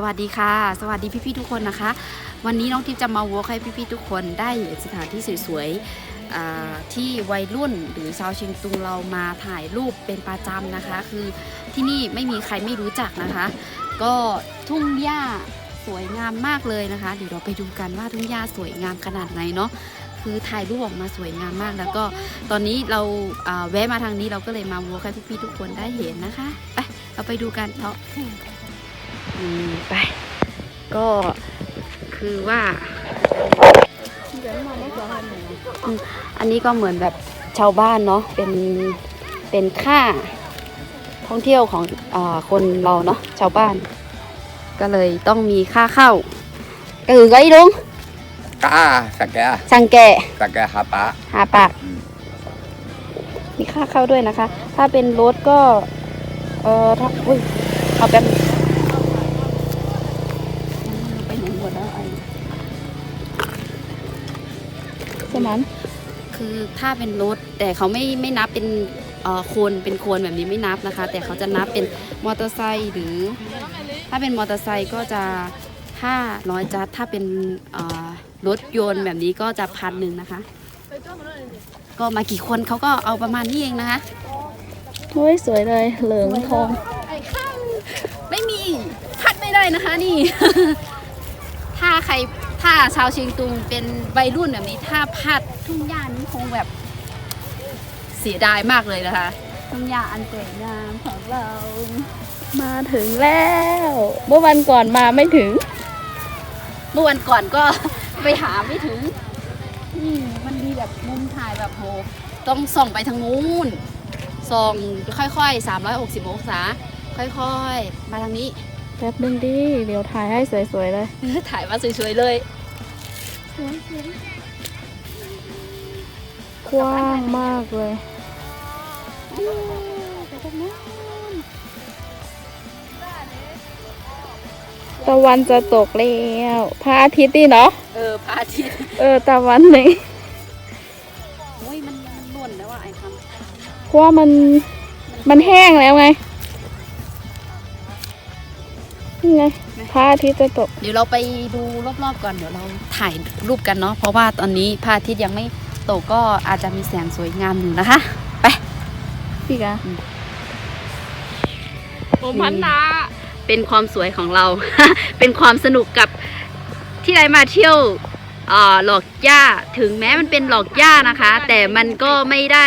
สวัสดีค่ะ สวัสดีพี่ๆทุกคนนะคะ วันนี้น้องทิพย์จะมาวอล์กให้พี่ๆทุกคนได้เห็นสถานที่สวยๆที่วัยรุ่นหรือชาวเชียงตุงเรามาถ่ายรูปเป็นประจำนะคะ คือที่นี่ไม่มีใครไม่รู้จักนะคะ ก็ทุ่งหญ้าสวยงามมากเลยนะคะ เดี๋ยวเราไปดูกันว่าทุ่งหญ้าสวยงามขนาดไหนเนาะคือถ่ายรูปออกมาสวยงามมาก แล้วก็ตอนนี้เราแวะมาทางนี้เราก็เลยมาวอล์กให้พี่ๆทุกคนได้เห็นนะคะไปเราไปดูกันเนาะ อืมไป ก็คือว่าอืมอันนี้ก็เหมือนแบบชาวบ้านเนาะเป็นเป็นค่าท่องเที่ยวของอาคนเราเนาะชาวบ้าน ก็เลยต้องมีค่าเข้าก็คือไอ้ลุง Ka, sakya, ช่างแกะ sakya hapa. หาปากมีค่าเข้าด้วยนะคะ ถ้าเป็นรถก็ เออถ้าอุ้ยเอาแป๊บ สมันคือถ้าเป็นรถแต่เขาไม่ไม่นับเป็นเอ่อโคนเป็นโคนแบบนี้ไม่นับนะคะ แต่เขาจะนับเป็นมอเตอร์ไซค์หรือ ถ้าเป็นมอเตอร์ไซค์ก็จะ500จัดถ้าเป็นเอ่อรถยนต์แบบนี้ก็จะพันหนึ่งนะคะ ก็มากี่คนเขาก็เอาประมาณนี้เองนะคะโอ้ยสวยเลยเหลืองทองไม่มีพัดไม่ได้นะคะนี่ ถ้าใคร ถ้าชาวเชียงตุงเป็นวัยรุ่นแบบนี้ ถ้าพลาดทุ่งหญ้านี้คงแบบเสียดายมากเลยนะคะ ทุ่งหญ้าอันสวยงามของเรา มาถึงแล้ว เมื่อวันก่อนมาไม่ถึง เมื่อวันก่อนก็ไปหาไม่ถึงนี่มันมีแบบมุมถ่ายแบบโหต้องส่องไปทางนู้นส่องค่อยๆ 360 องศา ค่อยๆ มาทางนี้ แป๊บนึงดิ เดี๋ยวถ่ายให้สวยๆเลย ถ่ายมาสวยๆเลย กว้างมากเลยตะวันจะตกแล้วพระอาทิตย์นี่เนาะ เออพระอาทิตย์เออตะวันนี่โอ้ยมันมันหล่นแล้วอะไอ้คเพราะว่ามันมันแห้งแล้วไง นี่ไงพระอาทิตย์จะตกำเดี๋ยวเราไปดูรอบๆก่อนเดี๋ยวเราถ่ายรูปกันเนาะเพราะว่าตอนนี้พระอาทิตย์ยังไม่ตกก็อาจจะมีแสงสวยงามอยู่นะคะ ไปพี่กะอืมผมพันนาเป็นความสวยของเรา เป็นความสนุกกับที่ได้มาเที่ยวอ่าหลอกย่าถึงแม้มันเป็นหลอกย่านะคะ แต่มันก็ไม่ได้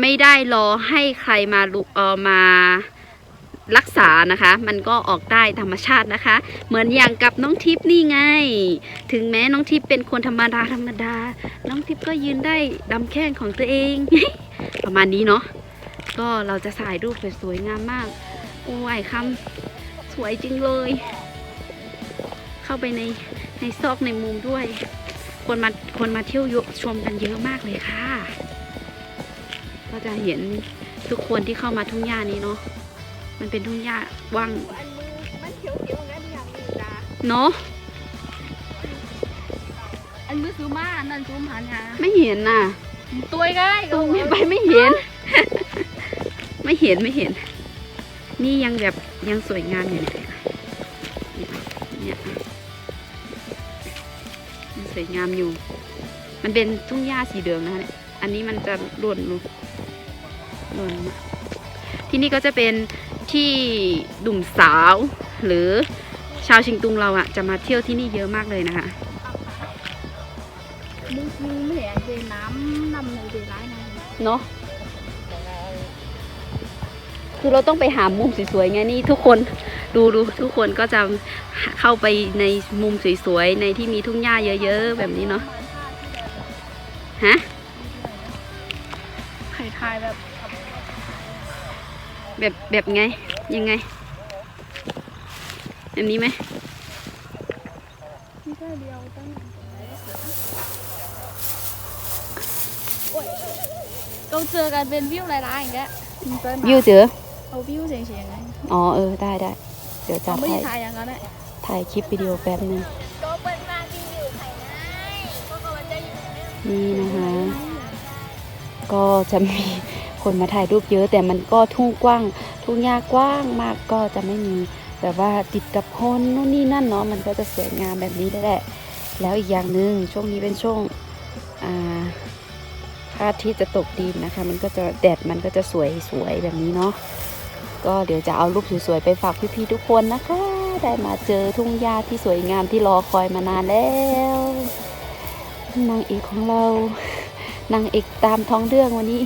ไม่ได้รอให้ใครมาลุเออมา รักษานะคะ มันก็ออกได้ธรรมชาตินะคะ เหมือนอย่างกับน้องทิพย์นี่ไง ถึงแม้น้องทิพย์เป็นคนธรรมดาธรรมดา น้องทิพย์ก็ยืนได้ดำแข้งของตัวเอง ประมาณนี้เนาะก็เราจะถ่ายรูปสวยๆงามมาก โอ้ยคำสวยจริงเลย เข้าไปในในซอกในมุมด้วย คนมาคนมาเที่ยวยชมกันเยอะมากเลยค่ะ ก็จะเห็นทุกคนที่เข้ามาทุ่งหญ้านี้เนาะ มันเป็นทุ่งหญ้าว่างเนาะอันมือซูมาอันนั่นซูมหันยาไม่เห็นน่ะตัวใกล้ตรงไปไม่เห็น ไม่เห็นไม่เห็น นี่ยังแบบยังสวยงามอยู่เนี่ยเนี่ยยังสวยงามอยู่ มันเป็นทุ่งหญ้าสีเหลืองนะคะเนี่ยอันนี้มันจะหล่นลงหล่นมาที่นี่ก็จะเป็น ที่ดุ่มสาว หรือชาวชิงตุงเราอะจะมาเที่ยวที่นี่เยอะมากเลยนะคะมึงมึงไม่เห็นเป็นน้ำน้ำในเป็นร้ายนะเนาะคือเราต้องไปหามุมสวยๆไงนี่ทุกคนดูดูทุกคนก็จะเข้าไปในมุมสวยๆในที่มีทุ่งหญ้าเยอะๆแบบนี้เนาะฮะไข่ทายแบบ แบบแบบไง ยังไง แบบนี้ไหมไม่ใช่เดียวตั้งเราเจอกันเป็นวิวหลายๆอย่างเงี้ยวิวเจอเอาวิวเฉียงๆไงอ๋อเออได้ได้เดี๋ยวจะเอาไม่ถ่ายถ่ายอย่างนั้นแหละถ่ายคลิปวิดีโอแป๊บนึงก็เปิดมารีวิวไข่ไงก็ก็มันจะอยู่นี่นะคะ ก็จะมี คนมาถ่ายรูปเยอะ แต่มันก็ทุ่งกว้าง ทุ่งหญ้ากว้างมากก็จะไม่มีแบบว่าติดกับคนนู่นนี่นั่นเนาะมันก็จะสวยงามแบบนี้ได้แหละ แล้วอีกอย่างหนึ่งช่วงนี้เป็นช่วงอ่าพระอาทิตย์จะตกดินนะคะ มันก็จะแดดมันก็จะสวยสวยแบบนี้เนาะก็เดี๋ยวจะเอารูปสวยๆไปฝากพี่ๆทุกคนนะคะ ได้มาเจอทุ่งหญ้าที่สวยงามที่รอคอยมานานแล้วนางเอกของเรานางเอกตามท้องเรื่องวันนี้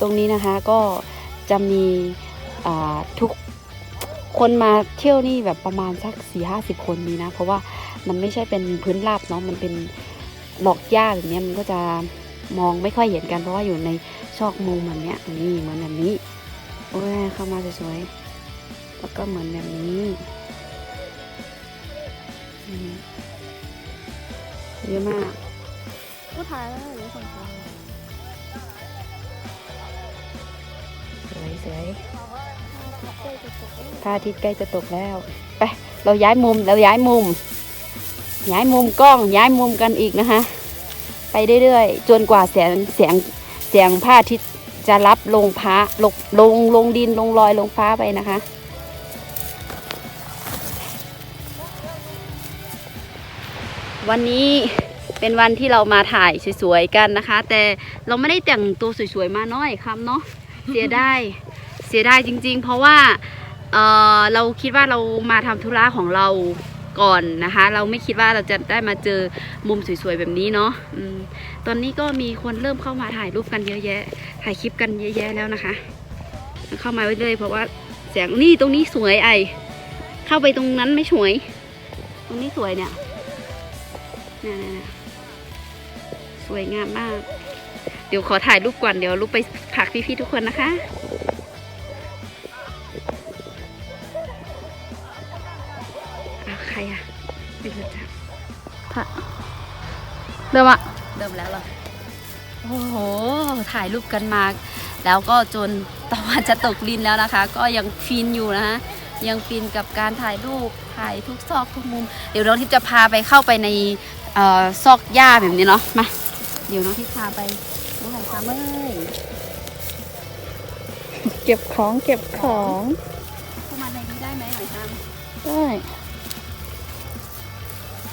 ตรงนี้นะคะก็จะมีทุกคนมาเที่ยวนี่แบบประมาณสักสี่ห้าสิบคนมีนะ เพราะว่ามันไม่ใช่เป็นพื้นราบเนาะมันเป็นหลอกหญ้าแบบเนี้ยมันก็จะมองไม่ค่อยเห็นกัน เพราะว่าอยู่ในซอกมุมแบบเนี้ยนี่เหมือนแบบนี้โอ้ยเข้ามาสวยๆแล้วก็เหมือนแบบนี้เยอะมากผู้ถ่ายแล้วหรือคนถ่าย วยสวยพระอาทิตย์ใกล้จะตกแล้ว ไป เราย้ายมุม เราย้ายมุม ย้ายมุมกล้อง ย้ายมุมกันอีกนะคะ ไปเรื่อยๆ จนกว่าแสงแสงแสงพระอาทิตย์จะรับลงพ้าลงลงลงดินลงลอยลงฟ้าไปนะคะ วันนี้เป็นวันที่เรามาถ่ายสวยๆกันนะคะ แต่เราไม่ได้แต่งตัวสวยๆมาน้อยคำเนาะ เสียดายเสียดายจริง ๆ เพราะว่าเอ่อเราคิดว่าเรามาทำธุระของเราก่อนนะคะ เราไม่คิดว่าเราจะได้มาเจอมุมสวยๆแบบนี้เนาะอตอนนี้ก็มีคนเริ่มเข้ามาถ่ายรูปกันเยอะแยะ ถ่ายคลิปกันเยอะแยะแล้วนะคะ เข้ามาเรื่อยๆเพราะว่าแสงนี่ตรงนี้สวยไอ เข้าไปตรงนั้นไม่สวย ตรงนี้สวยเนี่ยเนี่ยเนี่ยเนี่ยสวยงามมาก เดี๋ยวขอถ่ายรูปก่อนเดี๋ยวรูปไปฝากพี่ๆทุกคนนะคะอ้าวใครอะไม่รู้จักเริ่มอะเริ่มแล้วเหรอ โอ้โห ถ่ายรูปกันมา แล้วก็จนตะวันจะตกดินแล้วนะคะ ก็ยังฟินอยู่นะคะยังฟินกับการถ่ายรูปถ่ายทุกซอกทุกมุม เดี๋ยวน้องทิพย์จะพาไปเข้าไปในเอ่อซอกหญ้าแบบนี้เนาะมาเดี๋ยวน้องทิพย์พาไป น้องไหนคะเมยเก็บของเก็บของเข้ามาในนี้ได้ไหมหน่อยคะได้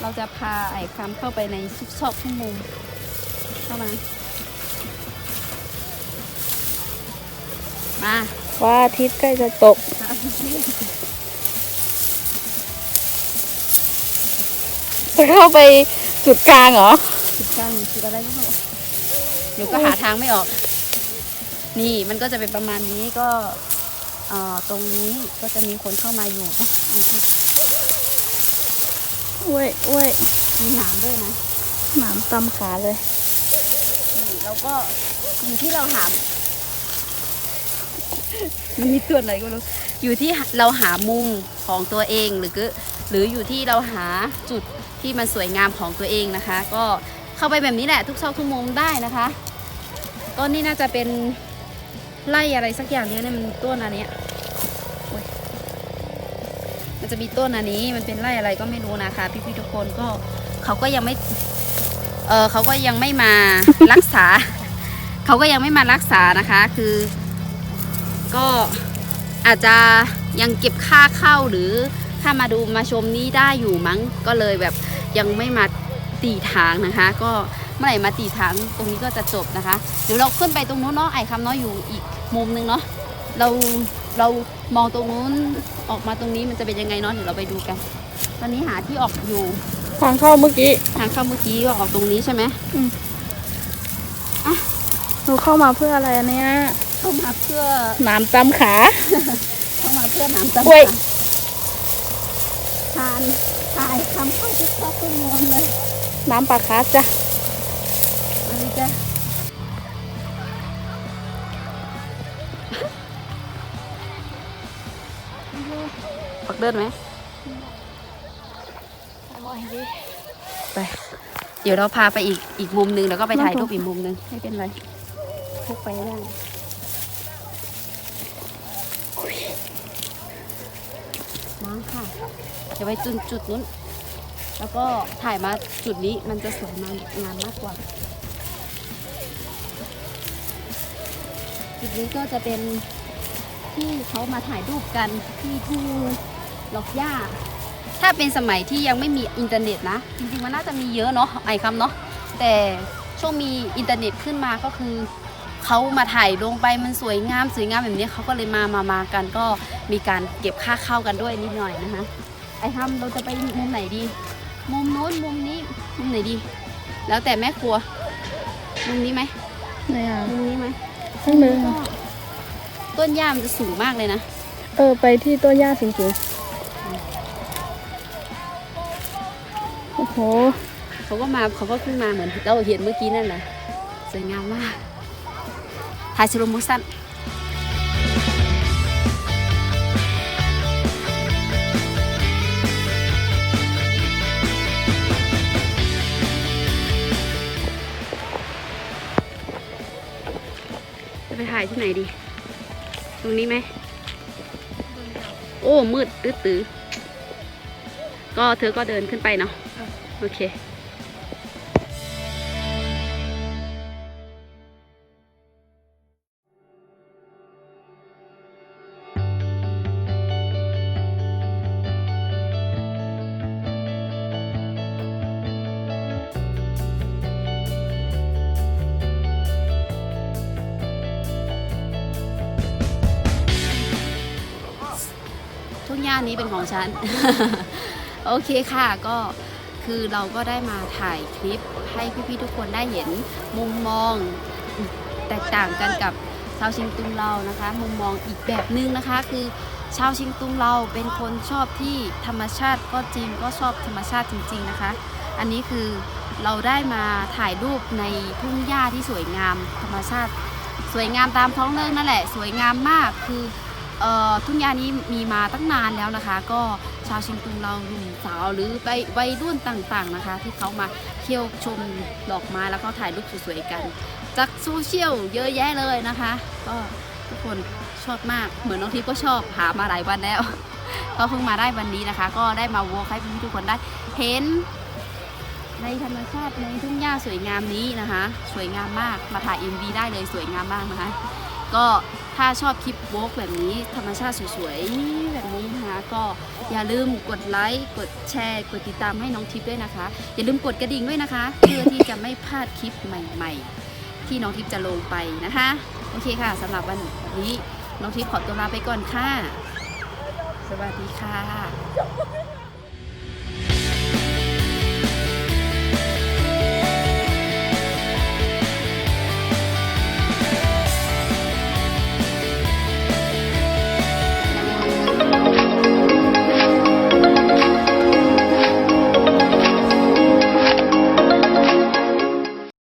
เราจะพาไอ้คำเข้าไปในซุกซอกทุกมุมเข้ามา มาว่าอาทิตย์ใกล้จะตก จะเข้าไปจุดกลางเหรอ จุดกลางจุดอะไรไม่รู้ เดี๋ยวก็หาทางไม่ออก นี่มันก็จะเป็นประมาณนี้ก็เอ่อตรงนี้ก็จะมีคนเข้ามาอยู่เอ๊ะเอาที่เว้ยเว้ยมีหนามด้วยนะ หนามตำขาเลยนี่แล้วก็อยู่ที่เราหามันมีตัวอะไรก็ไม่รู้อยู่ที่เราหามุมของตัวเองหรือก็หรืออยู่ที่เราหาจุดที่มันสวยงามของตัวเองนะคะ ก็เข้าไปแบบนี้แหละทุกซอกทุกมุมได้นะคะ ต้นนี้น่าจะเป็นไล่อะไรสักอย่างเนี้ยเนี่ยมันต้นอันเนี้ยมันจะมีต้นอันนี้มันเป็นไล่อะไรก็ไม่รู้นะคะ พี่ๆทุกคนก็เขาก็ยังไม่เออเขาก็ยังไม่มารักษา เขาก็ยังไม่มารักษานะคะ คือ ก็อาจจะยังเก็บค่าเข้าหรือถ้ามาดูมาชมนี้ได้อยู่มั้งก็เลยแบบยังไม่มาตีทางนะคะ ก็ เมื่อไหร่มาตีทางตรงนี้ก็จะจบนะคะเดี๋ยวเราขึ้นไปตรงนู้นเนาะไอ้คำเนาะอยู่อีกมุมนึงเนาะเราเรามองตรงนู้นออกมาตรงนี้มันจะเป็นยังไงเนาะเดี๋ยวเราไปดูกัน ตอนนี้หาที่ออกอยู่ทางเข้าเมื่อกี้ทางเข้าเมื่อกี้ก็ออกตรงนี้ใช่ไหมหนูเข้ามาเพื่ออะไรอันเนี้ยเข้ามาเพื่อน้ำจำขา เข้ามาเพื่อน้ำตาอุ๊ยทานทายทำข้าวทุกข้าวทุกมวงเลยน้ำปลาคาจ้ะมา เลยจ้ะปักเดินไหมไป เดี๋ยวเราพาไปอีกอีกมุมหนึงแล้วก็ไปถ่ายรูปอีกมุมหนึงไม่เป็นไรพกไปได้มาค่ะ เดี๋ยวไปจุดจุดนู้น แล้วก็ถ่ายมาจุดนี้มันจะสวยงามงามมากกว่า จุดนี้ก็จะเป็นที่เขามาถ่ายรูปกันที่ทุ่งหลอกหญ้า ถ้าเป็นสมัยที่ยังไม่มีอินเทอร์เน็ตนะ จริงๆมันน่าจะมีเยอะเนาะไอคำเนาะแต่ช่วงมีอินเทอร์เน็ตขึ้นมาก็คือเขามาถ่ายลงไปมันสวยงามสวยงามแบบนี้เขาก็เลยมามามากันก็มีการเก็บค่าเข้ากันด้วยนิดหน่อยนะคะไอคำเราจะไปมุมไหนดี มุมโน้นมุมนี้มุมไหนดี แล้วแต่แม่ครัวมุมนี้ไหมเนี่ยมุมนี้ไหม ข้างหนึงก็ต้นหญ้ามันจะสูงมากเลยนะ เออ ไปที่ต้นหญ้าสูงๆ โอ้โห เขาก็มาเขาก็ขึ้นมาเหมือนเราเห็นเมื่อกี้นั่นแหละ สวยงามมาก ถ่ายสโลโมชั่น ถ่ายที่ไหนดี ตรงนี้ไหม โอ้ มืดตื้อตื้อๆก็เธอก็เดินขึ้นไปเนาะ โอเคานี้เป็นของฉัน โอเคค่ะก็คือเราก็ได้มาถ่ายคลิปให้พี่ๆทุกคนได้เห็นมุมมอง แตกต่างกันกับชาวชิงตุงเรานะคะ มุมมองอีกแบบนึงนะคะ คือชาวชิงตุงเราเป็นคนชอบที่ธรรมชาติก็จริงก็ชอบธรรมชาติจริง ๆนะคะ อันนี้คือเราได้มาถ่ายรูปในทุ่งหญ้าที่สวยงามธรรมชาติ สวยงามตามท้องเรื่องนั่นแหละ สวยงามมากคือ ทุ่งหญ้านี้มีมาตั้งนานแล้วนะคะ ก็ชาวเชียงตุงเราหนุ่มสาวหรือไปวัยรุ่นต่างๆนะคะ ที่เขามาเที่ยวชมดอกไม้แล้วก็ถ่ายรูปสวยๆกัน จากโซเชียลเยอะแยะเลยนะคะ ก็ทุกคนชอบมากเหมือนน้องทิพย์ก็ชอบหามาหลายวันแล้ว ก็เพิ่งมาได้วันนี้นะคะ ก็ได้มาวอล์กให้พี่ทุกคนได้เห็น ในธรรมชาติในทุ่งหญ้าสวยงามนี้นะคะ สวยงามมากมาถ่าย MV ได้เลยสวยงามมากนะคะ ก็ถ้าชอบคลิปโวกแบบนี้ ธรรมชาติสวยๆแบบนี้นะคะก็อย่าลืมกดไลค์กดแชร์กดติดตามให้น้องทิพย์ด้วยนะคะ อย่าลืมกดกระดิ่งด้วยนะคะ เพื่อที่จะไม่พลาดคลิปใหม่ ๆ ที่น้องทิพย์จะลงไปนะคะ โอเคค่ะสำหรับวันนี้น้องทิพย์ขอตัวลาไปก่อนค่ะ สวัสดีค่ะ